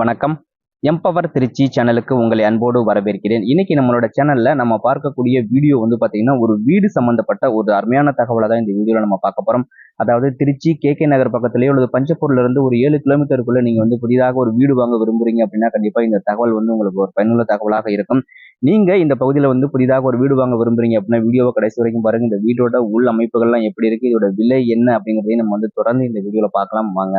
வணக்கம். எம்பவர் திருச்சி சேனலுக்கு உங்களை அன்போடு வரவேற்கிறேன். இன்னைக்கு நம்மளோட சேனல்ல நம்ம பார்க்கக்கூடிய வீடியோ வந்து பாத்தீங்கன்னா ஒரு வீடு சம்பந்தப்பட்ட ஒரு அருமையான தகவலை தான் இந்த வீடியோல நம்ம பார்க்க போறோம். அதாவது திருச்சி கே கே நகர் பக்கத்துலயே அல்லது பஞ்சப்பூர்ல இருந்து ஒரு ஏழு கிலோமீட்டருக்குள்ள நீங்க வந்து புதிதாக ஒரு வீடு வாங்க விரும்புறீங்க அப்படின்னா கண்டிப்பா இந்த தகவல் வந்து உங்களுக்கு ஒரு பயனுள்ள தகவலாக இருக்கும். நீங்க இந்த பகுதியில வந்து புதிதாக ஒரு வீடு வாங்க விரும்புறீங்க அப்படின்னா வீடியோவை கடைசி வரைக்கும் பாருங்க. இந்த வீடோட உள் அமைப்புகள்லாம் எப்படி இருக்கு? இதோட விலை என்ன அப்படிங்கிறதையும் நம்ம வந்து தொடர்ந்து இந்த வீடியோல பார்க்கலாம். வாங்க.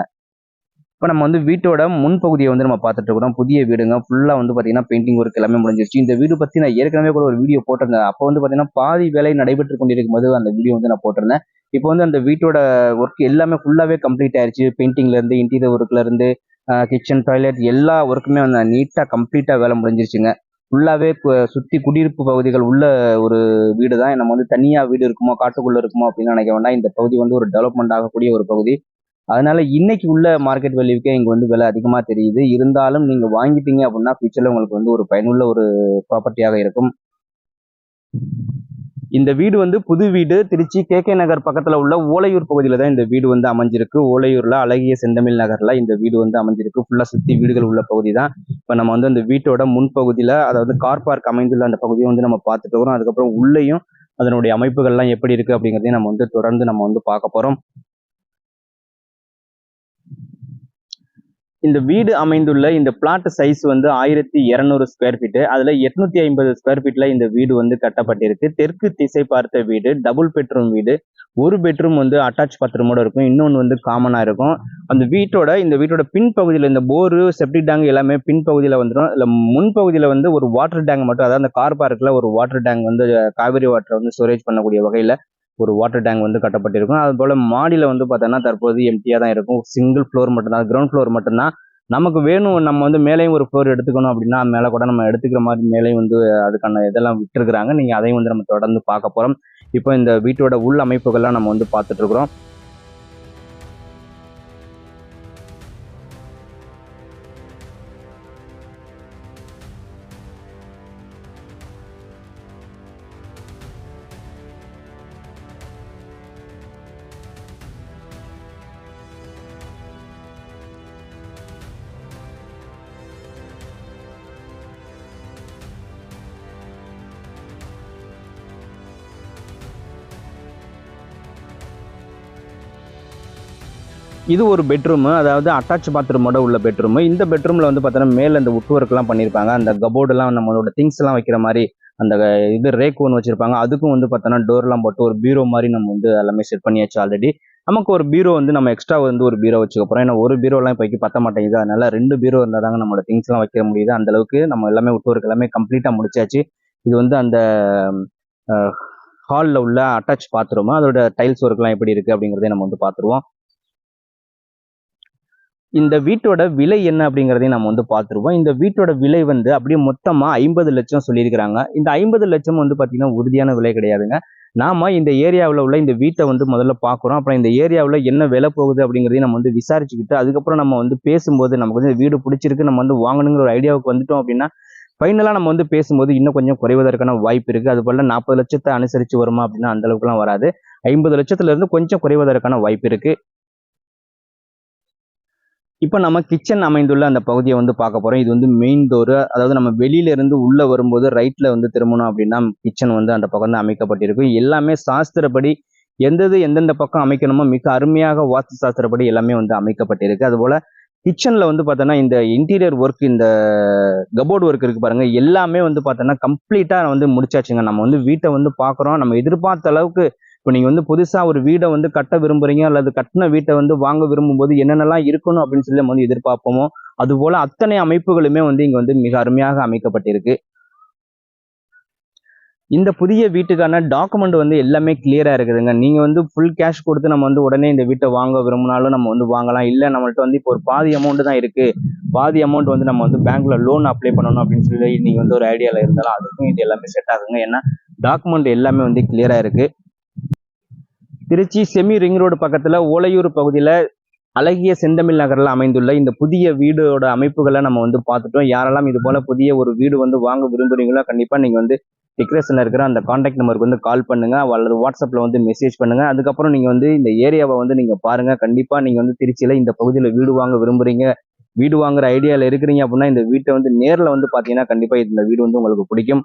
இப்போ நம்ம வந்து வீட்டோட முன்பகுதியை வந்து நம்ம பார்த்துட்டு இருக்கிறோம் புதிய வீடுங்க. ஃபுல்லாக வந்து பார்த்தீங்கன்னா பெயிண்டிங் ஒர்க் எல்லாமே முடிஞ்சிருச்சு. இந்த வீடு பற்றி நான் ஏற்கனவே கூட ஒரு வீடியோ போட்டிருந்தேன். அப்போ வந்து பார்த்தீங்கன்னா பாதி வேலை நடைபெற்று கொண்டிருக்கும் போது அந்த வீடியோ வந்து நான் போட்டிருந்தேன். இப்போ வந்து அந்த வீட்டோட ஒர்க் எல்லாமே ஃபுல்லாகவே கம்ப்ளீட் ஆயிடுச்சு பெயிண்டிங்லேருந்து இன்டீரியர் ஒர்க்லேருந்து கிச்சன் டாய்லெட் எல்லா ஒர்க்குமே வந்து நீட்டாக கம்ப்ளீட்டாக வேலை முடிஞ்சிருச்சுங்க. ஃபுல்லாகவே சுற்றி குடியிருப்பு பகுதிகள் உள்ள ஒரு வீடு தான் நம்ம வந்து தனியாக வீடு இருக்குமோ காட்டுக்குள்ளே இருக்குமோ அப்படின்னு நினைக்க வேண்டாம். இந்த பகுதி வந்து ஒரு டெவலப்மெண்ட் ஆகக்கூடிய ஒரு பகுதி. அதனால இன்னைக்கு உள்ள மார்க்கெட் வேல்யூக்கே இங்கே வந்து விலை அதிகமாக தெரியுது. இருந்தாலும் நீங்கள் வாங்கிட்டீங்க அப்படின்னா ஃபியூச்சரில் உங்களுக்கு வந்து ஒரு பயனுள்ள ஒரு ப்ராப்பர்ட்டியாக இருக்கும். இந்த வீடு வந்து புது வீடு. திருச்சி கே கே நகர் பக்கத்தில் உள்ள ஓலையூர் பகுதியில் தான் இந்த வீடு வந்து அமைஞ்சிருக்கு. ஓலையூரில் அழகிய செந்தமிழ் நகரில் இந்த வீடு வந்து அமைஞ்சிருக்கு. ஃபுல்லாக சுற்றி வீடுகள் உள்ள பகுதி தான். இப்போ நம்ம வந்து அந்த வீட்டோட முன்பகுதியில் அதாவது கார் பார்க் அமைந்துள்ள அந்த பகுதியை வந்து நம்ம பார்த்துட்டு வரோம். அதுக்கப்புறம் உள்ளேயும் அதனுடைய அமைப்புகள்லாம் எப்படி இருக்குது அப்படிங்கிறதையும் நம்ம வந்து தொடர்ந்து நம்ம வந்து பார்க்க போகிறோம் இந்த வீடு அமைந்துள்ள இந்த பிளாட் சைஸ் வந்து ஆயிரத்தி இரநூறு ஸ்கொயர் ஃபீட்டு அதில் எட்நூத்தி ஐம்பது ஸ்கொயர் ஃபீட்ல இந்த வீடு வந்து கட்டப்பட்டிருக்கு. தெற்கு திசை பார்த்த வீடு டபுள் பெட்ரூம் வீடு. ஒரு பெட்ரூம் வந்து அட்டாச் பாத்ரூமோட இருக்கும். இன்னொன்று வந்து காமனாக இருக்கும். அந்த வீட்டோட இந்த வீட்டோட பின்பகுதியில் இந்த போரு செப்டிக் டேங்க் எல்லாமே பின்பகுதியில் வந்துடும் இல்லை முன்பகுதியில் வந்து ஒரு வாட்டர் டேங்க் மட்டும் அதாவது அந்த கார் பார்க்கில் ஒரு வாட்டர் டேங்க் வந்து காவிரி வாட்டரை வந்து ஸ்டோரேஜ் பண்ணக்கூடிய வகையில் ஒரு வாட்டர் டேங்க் வந்து கட்டப்பட்டிருக்கும். அது போல் மாடியில் வந்து பார்த்தோன்னா தற்போது எம்டியாக தான் இருக்கும். சிங்கிள் ஃப்ளோர் மட்டும்தான் கிரவுண்ட் ஃப்ளோர் மட்டும்தான். நமக்கு வேணும் நம்ம வந்து மேலேயும் ஒரு ஃப்ளோர் எடுத்துக்கணும் அப்படின்னா மேலே கூட நம்ம எடுத்துக்கிற மாதிரி மேலேயும் வந்து அதுக்கான இதெல்லாம் விட்டுருக்குறாங்க. நீங்கள் அதையும் வந்து நம்ம தொடர்ந்து பார்க்க போகிறோம் இப்போ இந்த வீட்டோட உள் அமைப்புகள்லாம் நம்ம வந்து பார்த்துட்ருக்குறோம் இது ஒரு பெட்ரூமு அதாவது அட்டாச் பாத்ரூமோட உள்ள பெட்ரூமு இந்த பெட்ரூமில் வந்து பார்த்தோன்னா மேலே இந்த உட் ஒர்க்லாம் பண்ணியிருப்பாங்க அந்த கபோர்டெல்லாம் நம்மளோட திங்ஸ்லாம் வைக்கிற மாதிரி அந்த இது ரேக் ஒன்று வச்சுருப்பாங்க. அதுக்கும் வந்து பார்த்தோன்னா டோர்லாம் போட்டு ஒரு பீரோ மாதிரி நம்ம வந்து எல்லாமே செட் பண்ணியாச்சு ஆல்ரெடி நமக்கு ஒரு பீரோ வந்து நம்ம எக்ஸ்ட்ரா வந்து ஒரு பீரோ வச்சுக்க போகிறோம் ஏன்னா ஒரு பீரோலாம் இப்போக்கி பத்த மாட்டேங்குது. அதனால ரெண்டு பீரோ இருந்தால் தாங்க நம்மளோட திங்ஸ்லாம் வைக்க முடியுது. அந்த அளவுக்கு நம்ம எல்லாமே உட் ஒர்க் எல்லாமே கம்ப்ளீட்டாக முடிச்சாச்சு. இது வந்து அந்த ஹாலில் உள்ள அட்டாச் பாத்ரூம் அதோட டைல்ஸ் ஒர்க்லாம் எப்படி இருக்குது அப்படிங்கிறதே நம்ம வந்து பார்த்துருவோம் இந்த வீட்டோட விலை என்ன அப்படிங்கிறதையும் நம்ம வந்து பார்த்துருவோம். இந்த வீட்டோட விலை வந்து அப்படியே மொத்தமாக ஐம்பது லட்சம் சொல்லியிருக்கிறாங்க. இந்த ஐம்பது லட்சம் வந்து பார்த்தீங்கன்னா உறுதியான விலை கிடையாதுங்க. நாம இந்த ஏரியாவில் உள்ள இந்த வீட்டை வந்து முதல்ல பார்க்குறோம். அப்புறம் இந்த ஏரியாவில் என்ன விலை போகுது அப்படிங்கிறதையும் நம்ம வந்து விசாரிச்சுக்கிட்டு அதுக்கப்புறம் நம்ம வந்து பேசும்போது நமக்கு வந்து வீடு பிடிச்சிருக்கு நம்ம வந்து வாங்கணுங்கிற ஒரு ஐடியாவுக்கு வந்துட்டோம் அப்படின்னா ஃபைனலாக நம்ம வந்து பேசும்போது இன்னும் கொஞ்சம் குறைவதற்கான வாய்ப்பு இருக்குது அது போல் நாற்பது லட்சத்தை அனுசரித்து வருமா அப்படின்னா அந்த அளவுக்குலாம் வராது. ஐம்பது லட்சத்துலேருந்து கொஞ்சம் குறைவதற்கான வாய்ப்பு இருக்குது இப்போ நம்ம கிச்சன் அமைந்துள்ள அந்த பகுதியை வந்து பார்க்க போகிறோம் இது வந்து மெயின் டோரு அதாவது நம்ம வெளியிலேருந்து உள்ளே வரும்போது ரைட்டில் வந்து திரும்பணும் அப்படின்னா கிச்சன் வந்து அந்த பக்கம் தான் அமைக்கப்பட்டிருக்கும் எல்லாமே சாஸ்திரப்படி எந்தது எந்தெந்த பக்கம் அமைக்கணுமோ மிக அருமையாக வாஸ்து சாஸ்திரப்படி எல்லாமே வந்து அமைக்கப்பட்டிருக்கு. அதுபோல் கிச்சனில் வந்து பார்த்தோன்னா இந்த இன்டீரியர் ஒர்க் இந்த கபோர்டு ஒர்க் இருக்குது பாருங்கள் எல்லாமே வந்து பார்த்தோன்னா கம்ப்ளீட்டாக வந்து முடிச்சாச்சுங்க. நம்ம வந்து வீட்டை வந்து பார்க்குறோம். நம்ம எதிர்பார்த்த அளவுக்கு இப்போ நீங்கள் வந்து புதுசாக ஒரு வீடை வந்து கட்ட விரும்புகிறீங்க அல்லது கட்டின வீட்டை வந்து வாங்க விரும்பும்போது என்னென்னலாம் இருக்கணும் அப்படின்னு சொல்லி நம்ம வந்து எதிர்பார்ப்போமோ அதுபோல் அத்தனை அமைப்புகளுமே வந்து இங்கே வந்து மிக அருமையாக அமைக்கப்பட்டிருக்கு. இந்த புதிய வீட்டுக்கான டாக்குமெண்ட் வந்து எல்லாமே கிளியராக இருக்குதுங்க. நீங்கள் வந்து ஃபுல் கேஷ் கொடுத்து நம்ம வந்து உடனே இந்த வீட்டை வாங்க விரும்பினாலும் நம்ம வந்து வாங்கலாம். இல்லை நம்மள்ட்ட வந்து இப்போ ஒரு பாதி அமௌண்ட் தான் இருக்குது பாதி அமௌண்ட் வந்து நம்ம வந்து பேங்க்ல லோன் அப்ளை பண்ணணும் அப்படின்னு சொல்லி நீங்கள் வந்து ஒரு ஐடியாவில் இருந்தாலும் அதுக்கும் இது எல்லாமே செட் ஆகுங்க ஏன்னா டாக்குமெண்ட் எல்லாமே வந்து கிளியராக இருக்குது திருச்சி செமி ரிங் ரோடு பக்கத்தில் ஓலையூர் பகுதியில் அழகிய செந்தமிழ் நகரில் அமைந்துள்ள இந்த புதிய வீடோட அமைப்புகளை நம்ம வந்து பார்த்துட்டோம். யாரெல்லாம் இது போல புதிய ஒரு வீடு வந்து வாங்க விரும்புறீங்களோ கண்டிப்பாக நீங்கள் வந்து டிக்ரேஷன்ல இருக்கிற அந்த காண்டாக்ட் நம்பருக்கு வந்து கால் பண்ணுங்க. அல்லது வாட்ஸ்அப்பில் வந்து மெசேஜ் பண்ணுங்க. அதுக்கப்புறம் நீங்கள் வந்து இந்த ஏரியாவை வந்து நீங்கள் பாருங்க. கண்டிப்பாக நீங்கள் வந்து திருச்சியில் இந்த பகுதியில் வீடு வாங்க விரும்புறீங்க. வீடு வாங்குற ஐடியாவில் இருக்கிறீங்க அப்படின்னா இந்த வீட்டை வந்து நேரில் வந்து பார்த்தீங்கன்னா கண்டிப்பாக இந்த வீடு வந்து உங்களுக்கு பிடிக்கும்.